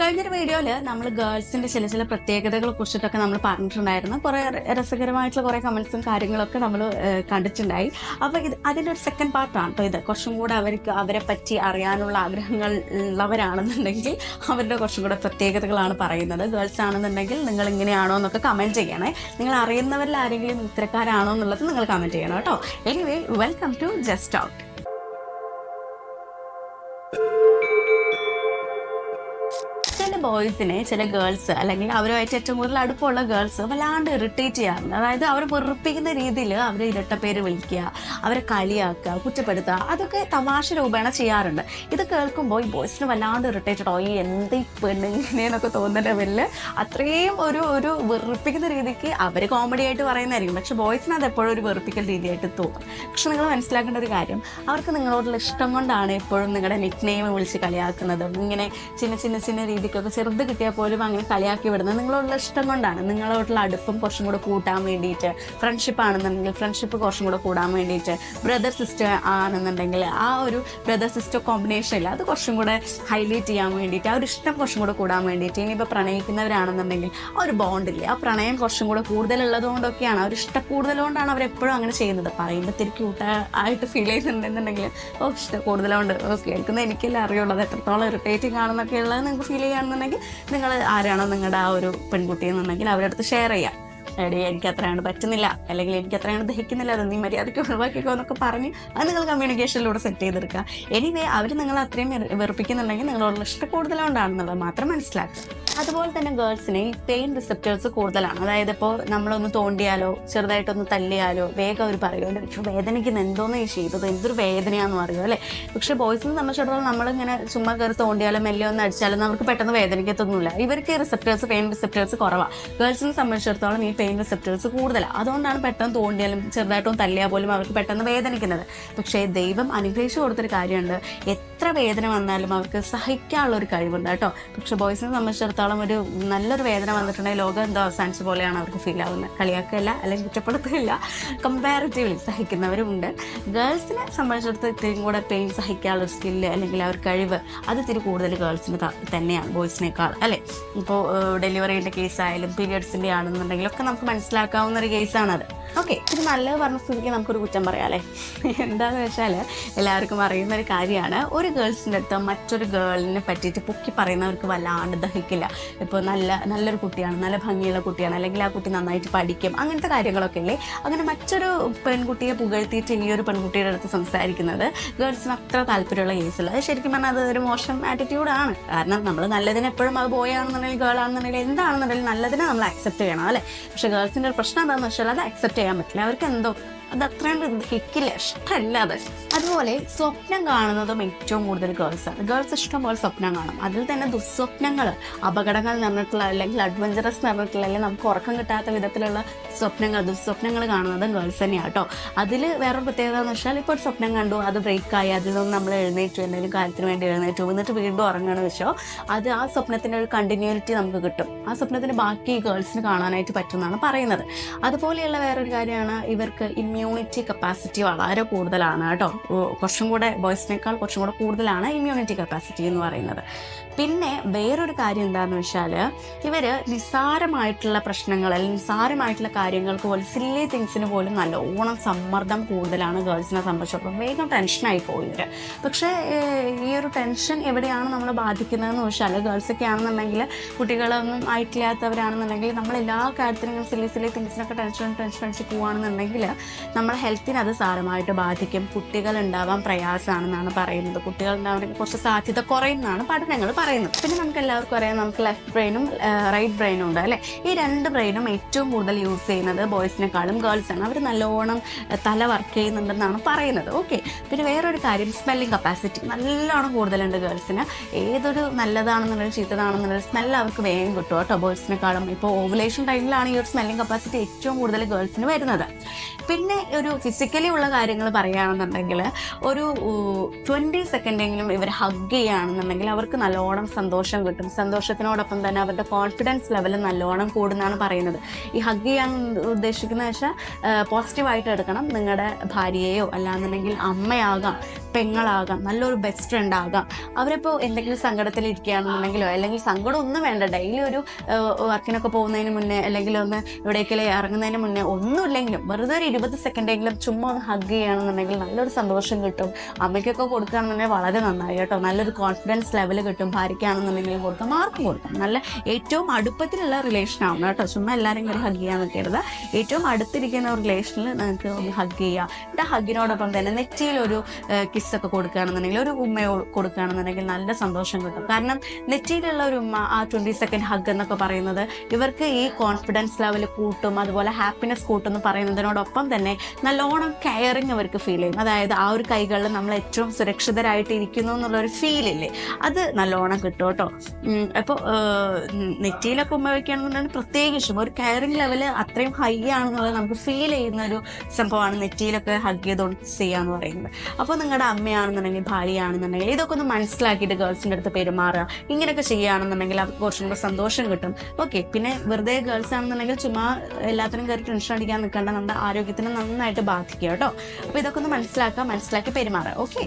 കഴിഞ്ഞൊരു വീഡിയോയിൽ നമ്മൾ ഗേൾസിന്റെ ചില ചില പ്രത്യേകതകളെ കുറിച്ചിട്ടൊക്കെ നമ്മൾ പറഞ്ഞിട്ടുണ്ടായിരുന്നു. കുറേ രസകരമായിട്ടുള്ള കുറേ കമന്റ്സും കാര്യങ്ങളൊക്കെ നമ്മൾ കണ്ടിട്ടുണ്ടായി. അപ്പോൾ ഇത് അതിന്റെ ഒരു സെക്കൻഡ് പാർട്ടാണ് കേട്ടോ ഇത്. കുറച്ചും കൂടെ അവർക്ക് അവരെ പറ്റി അറിയാനുള്ള ആഗ്രഹങ്ങൾ ഉള്ളവരാണെന്നുണ്ടെങ്കിൽ അവരുടെ കുറച്ചും കൂടെ പ്രത്യേകതകളാണ് പറയുന്നത്. ഗേൾസ് ആണെന്നുണ്ടെങ്കിൽ നിങ്ങൾ ഇങ്ങനെയാണോ എന്നൊക്കെ കമന്റ് ചെയ്യണേ. നിങ്ങൾ അറിയുന്നവരിൽ ആരെങ്കിലും ഇത്തരക്കാരാണോ എന്നുള്ളത് നിങ്ങൾ കമന്റ് ചെയ്യണം കേട്ടോ anyway welcome to just out ബോയ്സിനെ ചില ഗേൾസ് അല്ലെങ്കിൽ അവരുമായിട്ട് ഏറ്റവും കൂടുതൽ അടുപ്പമുള്ള ഗേൾസ് വല്ലാണ്ട് ഇറിറ്റേറ്റ് ചെയ്യാറുണ്ട്. അതായത് അവരെ വെറുപ്പിക്കുന്ന രീതിയിൽ അവരെ പേര് വിളിക്കുക അവരെ കളിയാക്കുക കുറ്റപ്പെടുത്തുക അതൊക്കെ തമാശ രൂപേണ ചെയ്യാറുണ്ട്. ഇത് കേൾക്കുമ്പോൾ ഈ ബോയ്സിന് വല്ലാണ്ട് ഇറിറ്റേറ്റഡ് ഈ എന്ത് ഈ പെണ്ണ് ഇങ്ങനെയെന്നൊക്കെ തോന്നുന്ന ലെവലിൽ അത്രയും ഒരു ഒരു വെറുപ്പിക്കുന്ന രീതിക്ക് അവർ കോമഡി ആയിട്ട് പറയുന്നതായിരിക്കും. പക്ഷെ ബോയ്സിന് അത് എപ്പോഴും ഒരു വെറുപ്പിക്കൽ രീതിയായിട്ട് തോന്നും. പക്ഷെ നിങ്ങൾ മനസ്സിലാക്കേണ്ട ഒരു കാര്യം. അവർക്ക് നിങ്ങളോടുള്ള ഇഷ്ടം കൊണ്ടാണ് എപ്പോഴും നിങ്ങളുടെ നിക് നെയിം വിളിച്ച് കളിയാക്കുന്നതും ഇങ്ങനെ ചിന്ന ചിന്ന ചിന്ന രീതിക്കൊക്കെ ചെറുത് കിട്ടിയാൽ പോലും അങ്ങനെ കളിയാക്കി വിടുന്നത് നിങ്ങളോടുള്ള ഇഷ്ടം കൊണ്ടാണ്. നിങ്ങളോടുള്ള അടുപ്പം കുറച്ചും കൂടെ കൂട്ടാൻ വേണ്ടിയിട്ട് ഫ്രണ്ട്ഷിപ്പ് ആണെന്നുണ്ടെങ്കിൽ ഫ്രണ്ട്ഷിപ്പ് കുറച്ചും കൂടെ കൂടാൻ വേണ്ടിയിട്ട് ബ്രദർ സിസ്റ്റർ ആണെന്നുണ്ടെങ്കിൽ ആ ഒരു ബ്രദർ സിസ്റ്റർ കോമ്പിനേഷനിൽ അത് കുറച്ചും കൂടെ ഹൈലൈറ്റ് ചെയ്യാൻ വേണ്ടിയിട്ട് ആ ഒരു ഇഷ്ടം കുറച്ചും കൂടെ കൂടാൻ വേണ്ടിയിട്ട് ഇനിയിപ്പോൾ പ്രണയിക്കുന്നവരാണെന്നുണ്ടെങ്കിൽ ആ ഒരു ബോണ്ടില്ലേ ആ പ്രണയം കുറച്ചും കൂടെ കൂടുതലുള്ളത് കൊണ്ടൊക്കെയാണ്. ആ ഒരു ഇഷ്ടം കൂടുതലുകൊണ്ടാണ് അവരെപ്പോഴും അങ്ങനെ ചെയ്യുന്നത്. പറയുമ്പോൾ തിരി ക്യൂട്ടായിട്ട് ഫീൽ ചെയ്യുന്നുണ്ടെന്നുണ്ടെങ്കിൽ ഓ ഇഷ്ടം കൂടുതലുണ്ട് ഓ കേൾക്കുന്നത് എനിക്കല്ലേ അറിയുള്ളൂ. അത് എത്രത്തോളം ഇറിറ്റേറ്റിംഗ് ആണെന്നൊക്കെ ഉള്ളത് നിങ്ങൾക്ക് ഫീൽ ചെയ്യുകയാണെന്നുണ്ടെങ്കിൽ നിങ്ങൾ ആരാണോ നിങ്ങളുടെ ആ ഒരു പെൺകുട്ടി എന്നുണ്ടെങ്കിൽ അവരുടെ അടുത്ത് ഷെയർ ചെയ്യാം. എടി എനിക്ക് അത്രയാണ് പറ്റുന്നില്ല. അല്ലെങ്കിൽ എനിക്ക് അത്രയാണ് ദഹിക്കുന്നില്ല അത് നീ മര്യാദയ്ക്ക് ഒഴിവാക്കിക്കോ എന്നൊക്കെ പറഞ്ഞ് അത് നിങ്ങൾ കമ്മ്യൂണിക്കേഷനിലൂടെ സെറ്റ് ചെയ്തെടുക്കുക. എനിവേ അവർ നിങ്ങൾ അത്രയും വെറു- വെറുപ്പിക്കുന്നുണ്ടെങ്കിൽ നിങ്ങളോടുള്ള ഇഷ്ടം കൂടുതലുകൊണ്ടാണെന്നുള്ളത് മാത്രം മനസ്സിലാക്കുക. അതുപോലെ തന്നെ ഗേൾസിന് പെയിൻ റിസെപ്റ്റേഴ്സ് കൂടുതലാണ്. അതായത് ഇപ്പോൾ നമ്മളൊന്ന് തോണ്ടിയാലോ ചെറുതായിട്ടൊന്ന് തല്ലിയാലോ വേഗം അവർ പറയും "എന്റെ പക്ഷേ വേദനയ്ക്കുന്ന എന്തോന്ന് ഈ ചെയ്തത്? എന്തൊരു വേദനയാണെന്ന് പറയും അല്ലേ? പക്ഷെ ബോയ്സിനെ സംബന്ധിച്ചിടത്തോളം നമ്മളിങ്ങനെ ചുമ്മാ കയറി തോണ്ടിയാലോ മെല്ലെ ഒന്ന് അടിച്ചാലും നമുക്ക് പെട്ടെന്ന് വേദനയ്ക്കത്തൊന്നുമില്ല ഇവർക്ക് റിസെപ്റ്റേഴ്സ് പെയിൻ റിസെപ്റ്റേഴ്സ് കുറവാണ് ഗേൾസിനെ സംബന്ധിച്ചിടത്തോളം ഈ പെയിൻ റിസെപ്റ്റേഴ്സ് കൂടുതലാണ് അതുകൊണ്ടാണ് പെട്ടെന്ന് തോണ്ടിയാലും ചെറുതായിട്ടൊന്ന് തല്ലിയാൽ പോലും അവർക്ക് പെട്ടെന്ന് വേദനിക്കുന്നത്. പക്ഷേ ദൈവം അനുഗ്രഹിച്ചു കൊടുത്തൊരു കാര്യമുണ്ട്. എത്ര വേദന വന്നാലും അവർക്ക് സഹിക്കാനുള്ള ഒരു കഴിവുണ്ട് കേട്ടോ. പക്ഷെ ബോയ്സിനെ സംബന്ധിച്ചിടത്തോളം ഒരു നല്ലൊരു വേദന വന്നിട്ടുണ്ടെങ്കിൽ ലോകം എന്തോ അവസാനിച്ച പോലെയാണ് അവർക്ക് ഫീൽ ആവുന്നത്. കളിയാക്കുകയല്ല അല്ലെങ്കിൽ കുറ്റപ്പെടുത്തുകയില്ല. കമ്പാരിറ്റീവ്ലി സഹിക്കുന്നവരുമുണ്ട് ഗേൾസിനെ സംബന്ധിച്ചിടത്ത് ഇത്തിരി കൂടെ പെയിൻ സഹിക്കാനുള്ള സ്കില്ല് അല്ലെങ്കിൽ ആ ഒരു കഴിവ് അത് ഇത്തിരി കൂടുതൽ ഗേൾസിന് തന്നെയാണ് ബോയ്സിനേക്കാൾ അല്ലേ? ഇപ്പോൾ ഡെലിവറിയുടെ കേസായാലും പീരിയഡ്സിന്റെ ആണെന്നുണ്ടെങ്കിലും ഒക്കെ നമുക്ക് മനസ്സിലാക്കാവുന്ന ഒരു കേസാണത് ഓക്കെ നല്ലത് പറഞ്ഞ സ്ഥിതിക്ക് നമുക്കൊരു കുറ്റം പറയാം അല്ലേ എന്താണെന്ന് വെച്ചാൽ എല്ലാവർക്കും അറിയുന്ന ഒരു കാര്യമാണ്. ഒരു ഗേൾസിന്റെ അടുത്ത് മറ്റൊരു ഗേളിനെ പറ്റിയിട്ട് പൊക്കി പറയുന്നവർക്ക് വല്ലാണ്ട് ദഹിക്കില്ല. ഇപ്പോൾ നല്ല നല്ലൊരു കുട്ടിയാണ് നല്ല ഭംഗിയുള്ള കുട്ടിയാണ്. അല്ലെങ്കിൽ ആ കുട്ടി നന്നായിട്ട് പഠിക്കും. അങ്ങനത്തെ കാര്യങ്ങളൊക്കെ അല്ലേ അങ്ങനെ മറ്റൊരു പെൺകുട്ടിയെ പുകഴ്ത്തിയിട്ട് ഈ ഒരു പെൺകുട്ടിയുടെ അടുത്ത് സംസാരിക്കുന്നത് ഗേൾസിന് അത്ര താല്പര്യമുള്ള കേസില്ല. അത് ശരിക്കും പറഞ്ഞാൽ അത് ഒരു മോശം ആറ്റിറ്റ്യൂഡാണ് കാരണം നമ്മൾ നല്ലതിന് എപ്പോഴും അത് ബോയ് ആണെന്നുണ്ടെങ്കിൽ ഗേൾ ആണെന്നുണ്ടെങ്കിൽ എന്താണെന്നുണ്ടെങ്കിൽ നല്ലതിനെ നമ്മൾ അക്സെപ്റ്റ് ചെയ്യണം അല്ലേ? പക്ഷേ ഗേൾസിന്റെ ഒരു പ്രശ്നം എന്താണെന്ന് വെച്ചാൽ അത് അക്സെപ്റ്റ് ചെയ്യാൻ പറ്റില്ല. അവർക്ക് അത് അത്രയും ഹിക്കില്ല ഇഷ്ടമല്ല അത്. അതുപോലെ സ്വപ്നം കാണുന്നതും ഏറ്റവും കൂടുതൽ ഗേൾസ് ആണ്. ഗേൾസ് ഇഷ്ടം പോലെ സ്വപ്നം കാണും. അതിൽ തന്നെ ദുസ്വപ്നങ്ങൾ അപകടങ്ങൾ നിറഞ്ഞിട്ടുള്ള അല്ലെങ്കിൽ അഡ്വഞ്ചറസ് നിറഞ്ഞിട്ടുള്ള അല്ലെങ്കിൽ നമുക്ക് ഉറക്കം കിട്ടാത്ത വിധത്തിലുള്ള സ്വപ്നങ്ങൾ ദുസ്വപ്നങ്ങൾ കാണുന്നതും ഗേൾസ് തന്നെയാണ് കേട്ടോ അതിൽ വേറൊരു പ്രത്യേകത എന്ന് വെച്ചാൽ ഇപ്പോൾ ഒരു സ്വപ്നം കണ്ടു അത് ബ്രേക്കായി അതിൽ നിന്ന് നമ്മൾ എഴുന്നേറ്റു എന്തെങ്കിലും കാര്യത്തിന് വേണ്ടി എഴുന്നേറ്റു എന്നിട്ട് വീണ്ടും ഉറങ്ങുകയാണെന്ന് വെച്ചോ അത് ആ സ്വപ്നത്തിന്റെ ഒരു കണ്ടിന്യൂറ്റി നമുക്ക് കിട്ടും. ആ സ്വപ്നത്തിന് ബാക്കി ഗേൾസിന് കാണാനായിട്ട് പറ്റുമെന്നാണ് പറയുന്നത്. അതുപോലെയുള്ള വേറൊരു കാര്യമാണ് ഇവർക്ക് ഇമ്മ്യൂണിറ്റി കപ്പാസിറ്റി വളരെ കൂടുതലാണ് കേട്ടോ. കുറച്ചും കൂടെ ബോയ്സിനേക്കാൾ കുറച്ചും കൂടെ കൂടുതലാണ് ഇമ്മ്യൂണിറ്റി കപ്പാസിറ്റി എന്ന് പറയുന്നത്. പിന്നെ വേറൊരു കാര്യം എന്താണെന്ന് വെച്ചാൽ ഇവർ നിസ്സാരമായിട്ടുള്ള പ്രശ്നങ്ങൾ അല്ലെങ്കിൽ നിസ്സാരമായിട്ടുള്ള കാര്യങ്ങൾക്ക് പോലും സില്ലി തിങ്സിന് പോലും നല്ലോണം സമ്മർദ്ദം കൂടുതലാണ് ഗേൾസിനെ സംബന്ധിച്ചിടത്തോളം വേഗം ടെൻഷനായി പോയി ഇവർ പക്ഷേ ഈ ഒരു ടെൻഷൻ എവിടെയാണ് നമ്മൾ ബാധിക്കുന്നതെന്ന് വെച്ചാൽ ഗേൾസൊക്കെ ആണെന്നുണ്ടെങ്കിൽ കുട്ടികളൊന്നും ആയിട്ടില്ലാത്തവരാണെന്നുണ്ടെങ്കിൽ നമ്മൾ എല്ലാ കാര്യത്തിനും സില്ലി സില്ലി തിങ്സിനൊക്കെ ടെൻഷൻ ടെൻഷൻ അടിച്ച് പോവുകയാണെന്നുണ്ടെങ്കിൽ നമ്മുടെ ഹെൽത്തിനെ അത് സാരമായിട്ട് ബാധിക്കും. കുട്ടികൾ ഉണ്ടാവാൻ പ്രയാസമാണെന്നാണ് പറയുന്നത്. കുട്ടികൾ ഉണ്ടാവാൻ കുറച്ച് സാധ്യത കുറയുന്നതാണ് പഠനങ്ങൾ പറയുന്നത്. പിന്നെ നമുക്ക് എല്ലാവർക്കും അറിയാം നമുക്ക് ലെഫ്റ്റ് ബ്രെയിനും റൈറ്റ് ബ്രെയിനും ഉണ്ട് അല്ലേ? ഈ രണ്ട് ബ്രെയിനും ഏറ്റവും കൂടുതൽ യൂസ് ചെയ്യുന്നത് ബോയ്സിനെക്കാളും ഗേൾസാണ് അവർ നല്ലോണം തല വർക്ക് ചെയ്യുന്നുണ്ടെന്നാണ് പറയുന്നത്. ഓക്കെ പിന്നെ വേറൊരു കാര്യം സ്മെല്ലിംഗ് കപ്പാസിറ്റി നല്ലോണം കൂടുതലുണ്ട് ഗേൾസിന് ഏതൊരു നല്ലതാണെന്നുള്ളൊരു ചീത്തതാണെന്നുണ്ടെങ്കിൽ സ്മെല്ല് അവർക്ക് വേഗം കിട്ടും കേട്ടോ. ബോയ്സിനെക്കാളും ഇപ്പോൾ ഓവുലേഷൻ ടൈമിലാണ് ഈ ഒരു സ്മെല്ലിംഗ് കപ്പാസിറ്റി ഏറ്റവും കൂടുതൽ ഗേൾസിന് വരുന്നത്. പിന്നെ ഒരു ഫിസിക്കലി ഉള്ള കാര്യങ്ങൾ പറയുകയാണെന്നുണ്ടെങ്കിൽ ഒരു ട്വന്റി സെക്കൻഡെങ്കിലും ഇവർ ഹഗ് ചെയ്യുകയാണെന്നുണ്ടെങ്കിൽ അവർക്ക് നല്ലോണം സന്തോഷം കിട്ടും. സന്തോഷത്തിനോടൊപ്പം തന്നെ അവരുടെ കോൺഫിഡൻസ് ലെവൽ നല്ലോണം കൂടുന്നതാണ് പറയുന്നത്. ഈ ഹഗ് ചെയ്യാൻ ഉദ്ദേശിക്കുന്നത് വെച്ചാൽ പോസിറ്റീവായിട്ട് എടുക്കണം നിങ്ങളുടെ ഭാര്യയെയോ അല്ലാന്നുണ്ടെങ്കിൽ അമ്മയാകാം. പെങ്ങളാകാം നല്ലൊരു ബെസ്റ്റ് ഫ്രണ്ട് ആകാം. അവരിപ്പോൾ എന്തെങ്കിലും സങ്കടത്തിൽ ഇരിക്കുകയാണെന്നുണ്ടെങ്കിലോ അല്ലെങ്കിൽ സങ്കടം ഒന്നും വേണ്ട. ഡെയിലി ഒരു വർക്കിനൊക്കെ പോകുന്നതിന് മുന്നേ അല്ലെങ്കിൽ ഒന്ന് എവിടേക്കെങ്കിലും ഇറങ്ങുന്നതിന് മുന്നേ ഒന്നുമില്ലെങ്കിലും വെറുതെ ഒരു ഇരുപത് സെക്കൻഡെങ്കിലും ചുമ്മാ ഒന്ന് ഹഗ് ചെയ്യുകയാണെന്നുണ്ടെങ്കിൽ നല്ലൊരു സന്തോഷം കിട്ടും. അമ്മയ്ക്കൊക്കെ കൊടുക്കുകയാണെന്നുണ്ടെങ്കിൽ വളരെ നന്നായി കേട്ടോ. നല്ലൊരു കോൺഫിഡൻസ് ലെവൽ കിട്ടും. ഭാര്യയ്ക്കാണെന്നുണ്ടെങ്കിൽ കൊടുക്കാം ആർക്കും കൊടുക്കാം. നല്ല ഏറ്റവും അടുപ്പത്തിലുള്ള റിലേഷൻ ആവണം കേട്ടോ. ചുമ്മാ എല്ലാവരും കൂടി ഹഗ് ചെയ്യാൻ നിൽക്കരുത്. ഏറ്റവും അടുത്തിരിക്കുന്ന റിലേഷനിൽ നിങ്ങൾക്ക് ഒന്ന് ഹഗ് ചെയ്യാം. എന്നിട്ട് ഹഗിനോടൊപ്പം തന്നെ നെറ്റിയിൽ ഒരു കിസ്സൊക്കെ കൊടുക്കുകയാണെന്നുണ്ടെങ്കിൽ ഒരു ഉമ്മയോ കൊടുക്കുകയാണെന്നുണ്ടെങ്കിൽ നല്ല സന്തോഷം കിട്ടും. കാരണം നെറ്റിയിലുള്ള ഒരു ഉമ്മ ആ ട്വന്റി സെക്കൻഡ് ഹഗ് എന്നൊക്കെ പറയുന്നത് ഇവർക്ക് ഈ കോൺഫിഡൻസ് ലെവൽ കൂട്ടും അതുപോലെ ഹാപ്പിനെസ് കൂട്ടും എന്ന് പറയുന്നതിനോടൊപ്പം തന്നെ നല്ലോണം കെയറിങ് അവർക്ക് ഫീൽ ചെയ്യും. അതായത് ആ ഒരു കൈകളിൽ നമ്മൾ ഏറ്റവും സുരക്ഷിതരായിട്ട് ഇരിക്കുന്നു എന്നുള്ളൊരു ഫീലില്ലേ അത് നല്ലോണം കിട്ടും കേട്ടോ. അപ്പോൾ നെറ്റിയിലൊക്കെ ഉമ്മ വയ്ക്കുകയാണെന്നുണ്ടെങ്കിൽ പ്രത്യേകിച്ചും ഒരു കെയറിങ് ലെവൽ അത്രയും ഹൈ ആണെന്നുള്ളത് നമുക്ക് ഫീൽ ചെയ്യുന്ന ഒരു സംഭവമാണ് നെറ്റിയിലൊക്കെ ഹഗ് ചെയ്തുകൊണ്ട് ചെയ്യാന്ന് പറയുന്നത്. അപ്പോൾ നിങ്ങളുടെ അമ്മയാണെന്നുണ്ടെങ്കിൽ ഭാര്യയാണെന്നുണ്ടെങ്കിൽ ഇതൊക്കെ ഒന്ന് മനസ്സിലാക്കിയിട്ട് ഗേൾസിന്റെ അടുത്ത് പെരുമാറുക. ഇങ്ങനെയൊക്കെ ചെയ്യുകയാണെന്നുണ്ടെങ്കിൽ അവർക്ക് കുറച്ചും കൂടെ സന്തോഷം കിട്ടും. ഓക്കെ പിന്നെ വെറുതെ ഗേൾസ് ആണെന്നുണ്ടെങ്കിൽ ചുമ്മാ എല്ലാത്തിനും കയറി ടെൻഷൻ അടിക്കാൻ നിൽക്കേണ്ട നമ്മുടെ ആരോഗ്യത്തിന് നന്നായിട്ട് ബാധിക്കുക കേട്ടോ. അപ്പോൾ ഇതൊക്കെ ഒന്ന് മനസ്സിലാക്കുക മനസ്സിലാക്കി പെരുമാറുക. ഓക്കെ